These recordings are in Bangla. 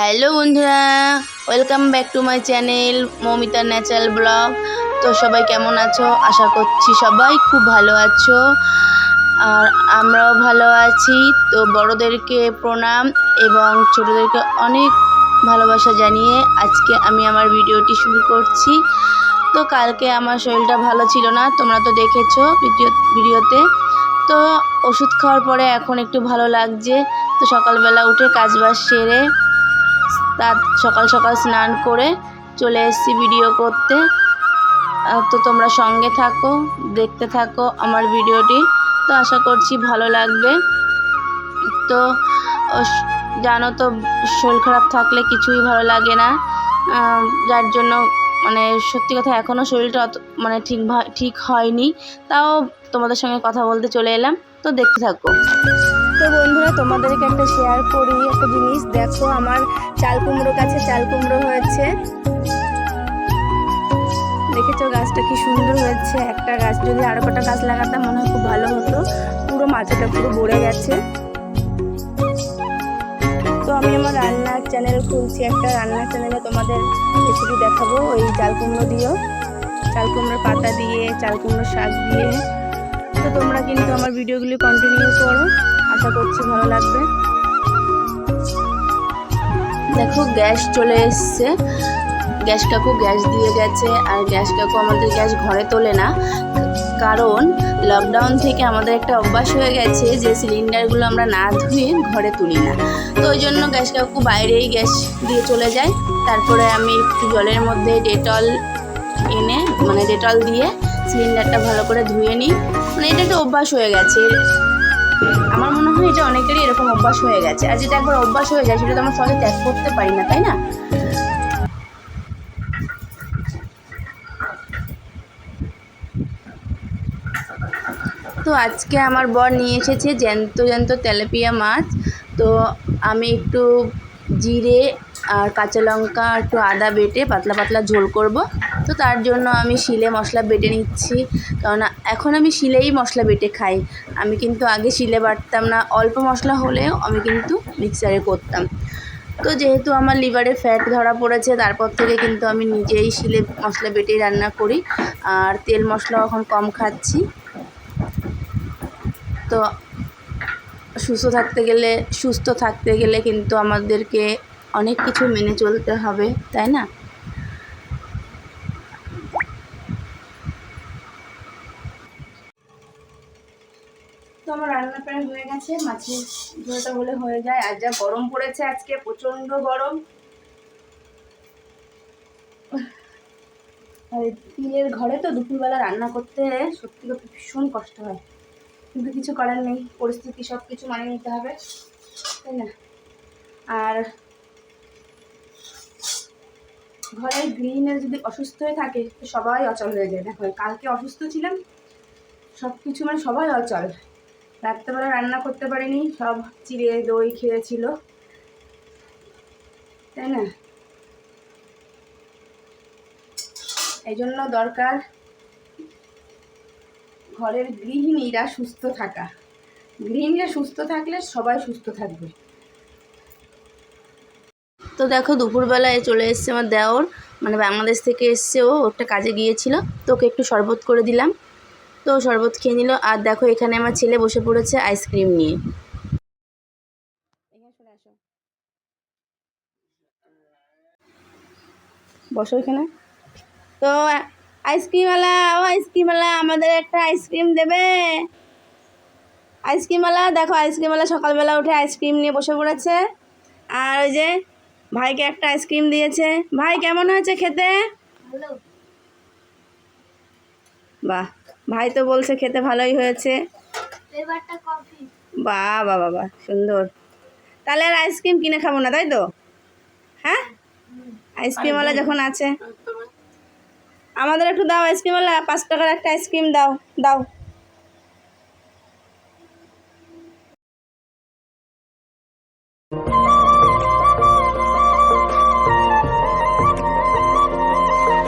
হ্যালো বন্ধুরা, welcome back to my channel Moumita natural blog. তো সবাই কেমন আছো? আশা করছি সবাই খুব ভালো আছো। আর আমরাও ভালো আছি। তো বড়োদেরকে প্রণাম এবং ছোটোদেরকে অনেক ভালোবাসা জানিয়ে আজকে আমি আমার ভিডিওটি শুরু করছি। তো কালকে আমার শরীরটা ভালো ছিল না, তোমরা তো দেখেছ ভিডিও, ভিডিওতে। তো ওষুধ খাওয়ার পরে এখন একটু ভালো লাগছে। তো সকালবেলা উঠে কাজবাজ সেরে তার সকাল সকাল স্নান করে চলে এসেছি ভিডিও করতে। তো তোমরা সঙ্গে থাকো, দেখতে থাকো আমার ভিডিওটি তো আশা করছি ভালো লাগবে। তো জানো তো, শরীর খারাপ থাকলে কিছুই ভালো লাগে না। যার জন্য মানে সত্যি কথা এখনও শরীরটা অত মানে ঠিক ঠিক হয়নি। তাও তোমাদের সঙ্গে কথা বলতে চলে এলাম। তো দেখতে থাকো। তো বন্ধুরা, তোমাদেরকে একটা শেয়ার করি, একটা জিনিস। দেখো, আমার চাল কুমড়ো গাছে চাল কুমড়ো হয়েছে। দেখেছ গাছটা কি সুন্দর হয়েছে? একটা গাছ, যদি আরও কটা গাছ লাগাতাম, মনে হয় খুব ভালো হতো। পুরো মাথাটা পুরো ভরে গেছে। তো আমি আমার রান্নার চ্যানেল খুলছি, একটা রান্নার চ্যানেলে তোমাদের রেসিপি দেখাবো। ওই চাল কুমড়ো দিয়েও। চাল কুমড়োর পাতা দিয়ে, চাল কুমড়োর শাক দিয়ে। তো তোমরা কিন্তু আমার ভিডিওগুলি কন্টিনিউ করো। আশা করছি ভালো লাগবে। দেখো, গ্যাস চলে এসছে। গ্যাস কাকু গ্যাস দিয়ে গেছে, আর গ্যাস কাকু আমাদের গ্যাস ঘরে তোলে না। কারণ লকডাউন থেকে আমাদের একটা অভ্যাস হয়ে গেছে যে সিলিন্ডারগুলো আমরা না ধুয়ে ঘরে তুলি না। তো ওই জন্য গ্যাস কাকু বাইরেই গ্যাস দিয়ে চলে যায়। তারপরে আমি একটু জলের মধ্যে ডেটল এনে মানে ডেটল দিয়ে সিলিন্ডারটা ভালো করে ধুয়ে নিই। মানে এটা একটা অভ্যাস হয়ে গেছে। আমার মনে হয় এটা অনেকেরই এরকম অভ্যাস হয়ে গেছে। আর যেটা একবার অভ্যাস হয়ে যায়, সেটা তো আমরা সহজে ত্যাগ করতে পারি না, তাই না? তো আজকে আমার বর নিয়ে এসেছে জ্যান্ত জ্যান্ত তেলাপিয়া মাছ। তো আমি একটু জিরে আর কাঁচা লঙ্কা, একটু আদা বেটে পাতলা পাতলা ঝোল করব। তো তার জন্য আমি শিলে মশলা বেটে নিচ্ছি। কারণ এখন আমি শিলেই মশলা বেটে খাই। আমি কিন্তু আগে শিলে বাটতাম না, অল্প মশলা হলেও আমি কিন্তু মিক্সারে করতাম। তো যেহেতু আমার লিভারে ফ্যাট ধরা পড়েছে, তারপর থেকে কিন্তু আমি নিজেই শিলে মশলা বেটেই রান্না করি। আর তেল মশলাও এখন কম খাচ্ছি। তো সুস্থ থাকতে গেলে, সুস্থ থাকতে গেলে কিন্তু আমাদেরকে অনেক কিছু মেনে চলতে হবে, তাই না তো আমার রান্না গেছে মাছের ঝোলটা হলে হয়ে যায়। আর যা গরম পড়েছে আজকে, প্রচণ্ড গরম। আর তিলের ঘরে তো দুপুরবেলা রান্না করতে সত্যি করতে ভীষণ কষ্ট হয়। কিন্তু কিছু করার নেই, পরিস্থিতি সব কিছু মানিয়ে নিতে হবে, তাই না? আর ঘরের গৃহিণীর যদি অসুস্থ হয়ে থাকে, তো সবাই অচল হয়ে যায়। দেখো, কালকে অসুস্থ ছিলাম সব কিছু মানে সবাই অচল। রাত্রেবেলা রান্না করতে পারিনি, সব চিড়ে দই খেয়েছিল। তাই না? এই জন্য দরকার ঘরের গৃহিণীরা সুস্থ থাকা। গৃহিণীরা সুস্থ থাকলে সবাই সুস্থ থাকবে। তো দেখো, দুপুরবেলায় চলে এসছে আমার দেওর মানে বাংলাদেশ থেকে এসছে ও একটা কাজে গিয়েছিল। তো ওকে একটু শরবত করে দিলাম। তো শরবত খেয়ে নিল। আর দেখো এখানে আমার ছেলে বসে পড়েছে আইসক্রিম নিয়ে। বসো এখানে। তো আইসক্রিমওয়ালা ও আইসক্রিমওয়ালা আমাদের একটা আইসক্রিম দেবে। আইসক্রিমওয়ালা দেখো আইসক্রিমওয়ালা সকালবেলা উঠে আইসক্রিম নিয়ে বসে পড়েছে। আর ওই যে ভাইকে একটা আইসক্রিম দিয়েছে। ভাই কেমন হয়েছে খেতে? বাহ। ভাই তো বলছে খেতে ভালোই হয়েছে। বাহ বাহ বাহ সুন্দর। তাহলে আর আইসক্রিম কিনে খাব না তাই তো? হ্যাঁ? আইসক্রিমওয়ালা যখন আছে। আমাদের একটু দাও আইসক্রিমওয়ালা পাঁচ টাকার একটা আইসক্রিম দাও দাও।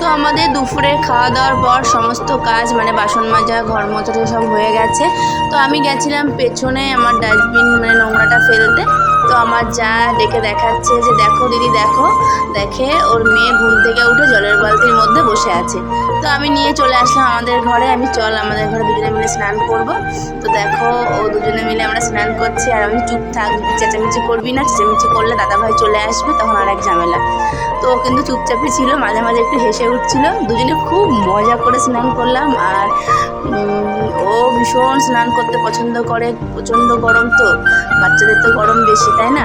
তো আমাদের দুপুরে খাওয়া দাওয়ার পর সমস্ত কাজ মানে বাসন মাজা, ঘর মতো সব হয়ে গেছে। তো আমি গেছিলাম পেছনে আমার ডাস্টবিন মানে নোংরাটা ফেলতে। তো তো আমার যা ডেকে দেখাচ্ছে যে, দেখো দিদি, দেখো। দেখে ওর মেয়ে ঘুম থেকে উঠে জলের বালতির মধ্যে বসে আছে। তো আমি নিয়ে চলে আসলাম আমাদের ঘরে। আমি, চল, আমাদের ঘরে দুজনে মিলে স্নান করব। তো দেখো, ও দুজনে মিলে আমরা স্নান করছি। আর আমি চুপ থাক চেঁচামেচি করবি না, চেঁচামেচি করলে দাদাভাই চলে আসবে, তখন আর এক ঝামেলা। তো ও কিন্তু চুপচাপই ছিল, মাঝে মাঝে একটু হেসে উঠছিল। দুজনে খুব মজা করে স্নান করলাম আর ও ভীষণ স্নান করতে পছন্দ করে, প্রচণ্ড গরম তো, বাচ্চাদের তো গরম বেশি, তাই না?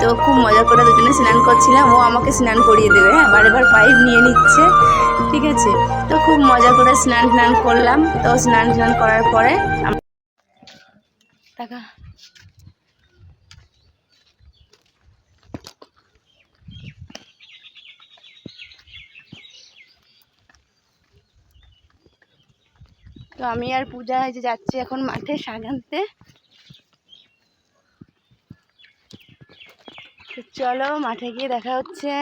তো খুব মজা করে দুজনে স্নান করছিলাম, ও আমাকে স্নান করিয়ে দেবে হ্যাঁ বারে বার পাইপ নিয়ে নিচ্ছে, ঠিক আছে? তো খুব মজা করে স্নান স্নান করলাম, তো স্নান স্নান করার পরে টাকা। তো আমি আর পূজা যে যাচ্ছি এখন মাঠে শাক আনতে। চলো মাঠে গিয়ে দেখা হচ্ছে।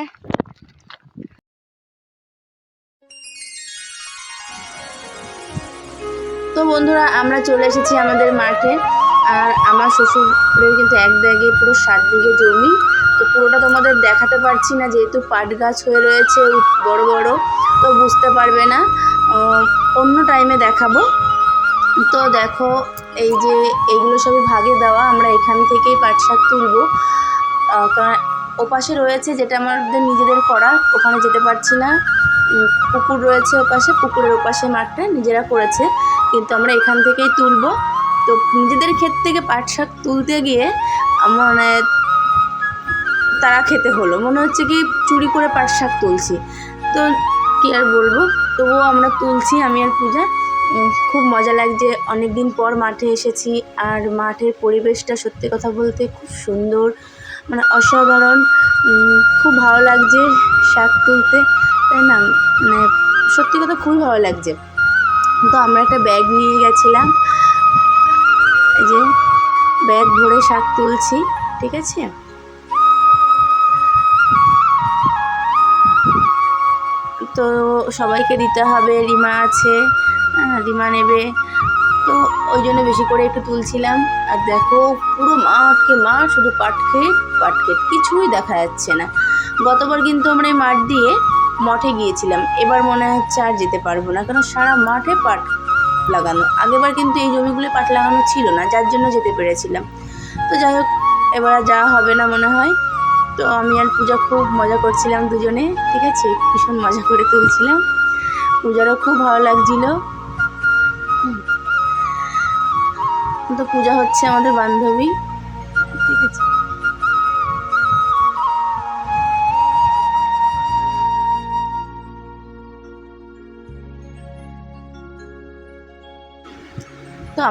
তো বন্ধুরা, আমরা চলে এসেছি আমাদের মাঠে। আর আমার শ্বশুরের কিন্তু এক ব্যাগে পুরো সাত বিঘে জমি। তো পুরোটা তোমাদের দেখাতে পারছি না, যেহেতু পাট গাছ হয়ে রয়েছে, বড় বড়, তো বুঝতে পারবে না। অন্য টাইমে দেখাবো। তো দেখো, এই যে এগুলো সবই ভাগে দেওয়া, আমরা এখান থেকেই পাট শাক তুলবো। কারণ ওপাশে রয়েছে যেটা আমাদের নিজেদের করা, ওখানে যেতে পারছি না। পুকুর রয়েছে ওপাশে, পুকুরের ওপাশে মাঠটা নিজেরা করেছে। কিন্তু আমরা এখান থেকেই তুলবো। তো নিজেদের ক্ষেত থেকে পাট শাক তুলতে গিয়ে মানে তারা খেতে হলো। মনে হচ্ছে কি চুরি করে পাট শাক তুলছি। তো কি আর বলব? তবুও আমরা তুলছি আমি আর পূজা। খুব মজা লাগছে। অনেক দিন পর মাঠে এসেছি আর মাঠের পরিবেশটা সত্যি কথা বলতে খুব সুন্দর মানে অসাধারণ। খুব ভালো লাগছে শাক তুলতে, তাই না? মানে সত্যি কথা খুবই ভালো লাগছে। তো আমরা একটা ব্যাগ নিয়ে গেছিলাম। এই যে ব্যাগ ভরে শাক তুলছি, ঠিক আছে? তো সবাইকে দিতে হবে রিমা আছে হ্যাঁ, রিমা নেবে। তো ওই জন্য বেশি করে একটু তুলছিলাম। আর দেখো পুরো মাঠকে মাঠ শুধু পাটক্ষেত পাটক্ষেত কিছুই দেখা যাচ্ছে না। গতবার কিন্তু আমরা এই মাঠ দিয়ে মঠে গিয়েছিলাম। এবার মনে হচ্ছে আর যেতে পারব না কারণ সারা মাঠে পাট লাগানো। আগেবার কিন্তু এই জমিগুলো পাট লাগানো ছিল না যার জন্য যেতে পেরেছিলাম। তো যাই হোক এবার যাওয়া হবে না মনে হয়। তো আমি আর পূজা খুব মজা করছিলাম দুজনে, ঠিক আছে? ভীষণ মজা করে তুলছিলাম। পূজারও খুব ভালো লাগছিল। তো পূজা হচ্ছে আমাদের বান্ধবী, ঠিক আছে?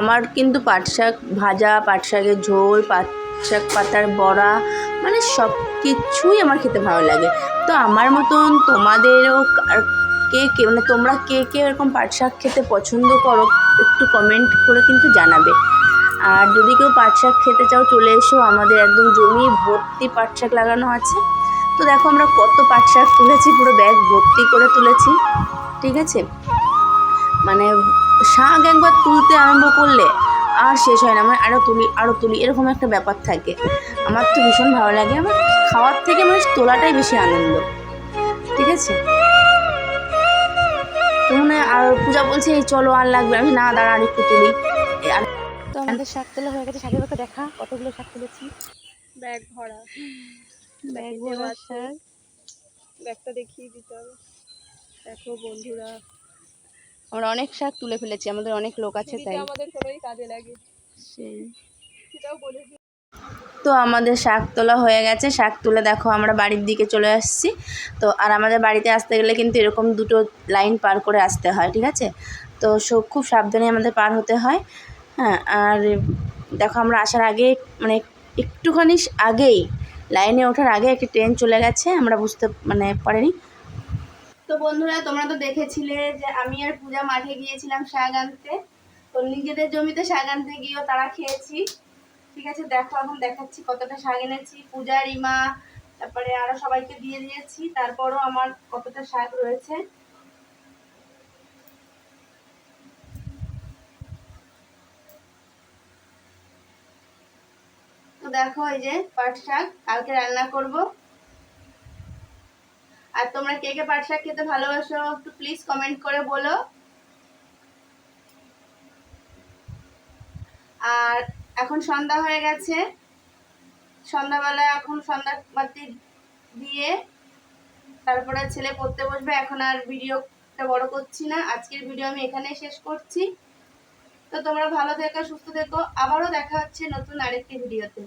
আমার কিন্তু পাট শাক ভাজা, পাট শাকের ঝোল, পাট শাক পাতার বড়া মানে সব কিছুই আমার খেতে ভালো লাগে। তো আমার মতন তোমাদেরও কে কে মানে তোমরা কে কে এরকম পাট শাক খেতে পছন্দ করো, একটু কমেন্ট করে কিন্তু জানাবে। আর যদি কেউ পাট শাক খেতে চাও, চলে এসো। আমাদের একদম জমি ভর্তি পাট শাক লাগানো আছে। তো দেখো আমরা কত পাট শাক তুলেছি, পুরো ব্যাগ ভর্তি করে তুলেছি। ঠিক আছে? মানে শাক একবার তুলতে আরম্ভ করলে আর শেষ হয় না। মানে আরও তুলি আরও তুলি এরকম একটা ব্যাপার থাকে। আমার তো ভীষণ ভালো লাগে। আমার খাওয়ার থেকে মানে তোলাটাই বেশি আনন্দ। ঠিক আছে? তো মনে আর পূজা বলছে এই চলো আর লাগবে আমি না দাঁড়া আর একটু তুলি। আর তো আমাদের শাক তোলা হয়ে গেছে। শাকের কথা দেখা। কতগুলো শাক তুলেছি? ব্যাগ ভরা। ব্যাগ ভরা ভরা শাক। ব্যাগটা দেখিয়ে দিতে হবে। দেখো বন্ধুরা আমরা অনেক শাক তুলে ফেলেছি আমাদের অনেক লোক আছে তাই। আমাদের কোনোই কাজে লাগে। সেই সেটাও বলে তো আমাদের শাক তোলা হয়ে গেছে শাক তুলে দেখো আমরা বাড়ির দিকে চলে আসছি। তো আর আমাদের বাড়িতে আসতে গেলে কিন্তু এরকম দুটো লাইন পার করে আসতে হয় ঠিক আছে? তো সব খুব সাবধানে আমাদের পার হতে হয়। হ্যাঁ আর দেখো আমরা আসার আগে মানে একটুখানি আগেই লাইনে ওঠার আগে একটি ট্রেন চলে গেছে আমরা বুঝতে মানে পারিনি। তো বন্ধুরা, তোমরা তো দেখেছিলে যে আমি আর পূজা মাঠে গিয়েছিলাম শাক আনতে। তো নিজেদের জমিতে শাক আনতে গিয়েও তারা খেয়েছি। ঠিক আছে, দেখো, এখন দেখাচ্ছি কতটা শাক এনেছি। পূজা রিমা তারপরে আরও সবাইকে দিয়ে দিয়েছি, তারপরও আমার কতটা শাক রয়েছে। তো দেখো, এই যে পাট শাক, কালকে রান্না করব। আর তোমরা কে কে পাট শাক খেতে ভালোবাসো, একটু প্লিজ কমেন্ট করে বলো। আর এখন সন্ধ্যা হয়ে গেছে। সন্ধ্যাবেলা এখন সন্ধ্যা বাতি দিয়ে তারপরে ছেলে পড়তে বসবে, এখন আর ভিডিওটা বড় করছি না। আজকের ভিডিও আমি এখানেই শেষ করছি। তো তোমরা ভালো থেকো, সুস্থ থেকো। আবারও দেখা হচ্ছে নতুন আরেকটি ভিডিওতে।